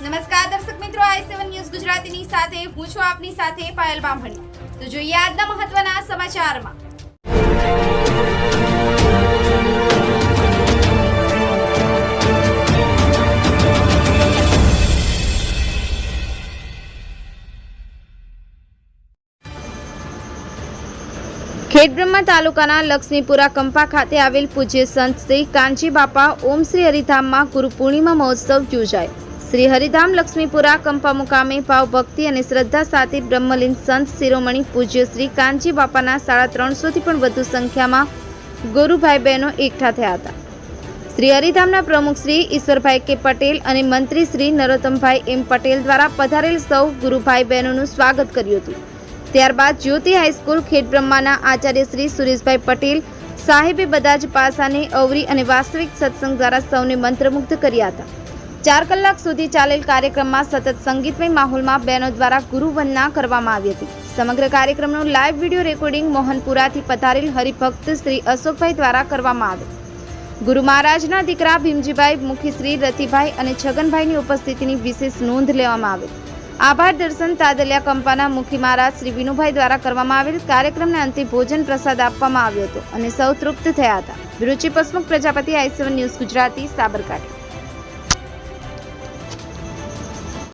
નમસ્કાર દર્શક મિત્રો, આઈ સેવન ન્યૂઝ ગુજરાતીની સાથે, હું છું આપની સાથે પાયલ બામણી. તો જોઈએ આજના મહત્વના સમાચારમાં. ખેડબ્રહ્મા તાલુકાના લક્ષ્મીપુરા કંપા ખાતે આવેલ પૂજ્ય સંત શ્રી કાંજી બાપા ઓમ શ્રી હરિધામમાં ગુરુ પૂર્ણિમા મહોત્સવ યોજાય. શ્રી હરિધામ લક્ષ્મીપુરા કંપા મુકામે ભાવ ભક્તિ અને શ્રદ્ધા સાથે બ્રહ્મલીન સંત શિરોમણી પૂજ્ય શ્રી કાનજી બાપાના સાડા ત્રણસોથી પણ વધુ સંખ્યામાં ગુરુભાઈ બહેનો એકઠા થયા હતા. શ્રી હરિધામના પ્રમુખ શ્રી ઈશ્વરભાઈ કે પટેલ અને મંત્રી શ્રી નરોત્તમભાઈ એમ પટેલ દ્વારા પધારેલ સૌ ગુરુભાઈ બહેનોનું સ્વાગત કર્યું હતું. ત્યારબાદ જ્યોતિ હાઈસ્કૂલ ખેડબ્રહ્માના આચાર્ય શ્રી સુરેશભાઈ પટેલ સાહેબે બધા જ પાસાને અવરી અને વાસ્તવિક સત્સંગ દ્વારા સૌને મંત્રમુગ્ધ કર્યા હતા. ચાર કલાક સુધી ચાલેલ કાર્યક્રમમાં સતત સંગીતમય માહોલમાં બહેનો દ્વારા ગુરુવંદના કરવામાં આવી હતી. સમગ્ર કાર્યક્રમનું લાઈવ વીડિયો રેકોર્ડિંગ મોહનપુરાથી પધારેલ હરિભક્ત શ્રી અશોકભાઈ દ્વારા કરવામાં આવ્યું. ગુરુ મહારાજના દીકરા ભીમજીભાઈ મુખીશ્રી રતિભાઈ અને છગનભાઈની ઉપસ્થિતિની વિશેષ નોંધ લેવામાં આવી. આભાર દર્શન તાદલિયા કંપાના મુખી મહારાજ શ્રી વિનુભાઈ દ્વારા કરવામાં આવેલ કાર્યક્રમને અંતે ભોજન પ્રસાદ આપવામાં આવ્યો હતો અને સૌ તૃપ્ત થયા હતા. Ruchi Pasmukh Prajapati, I news Gujarati, Sabarkantha.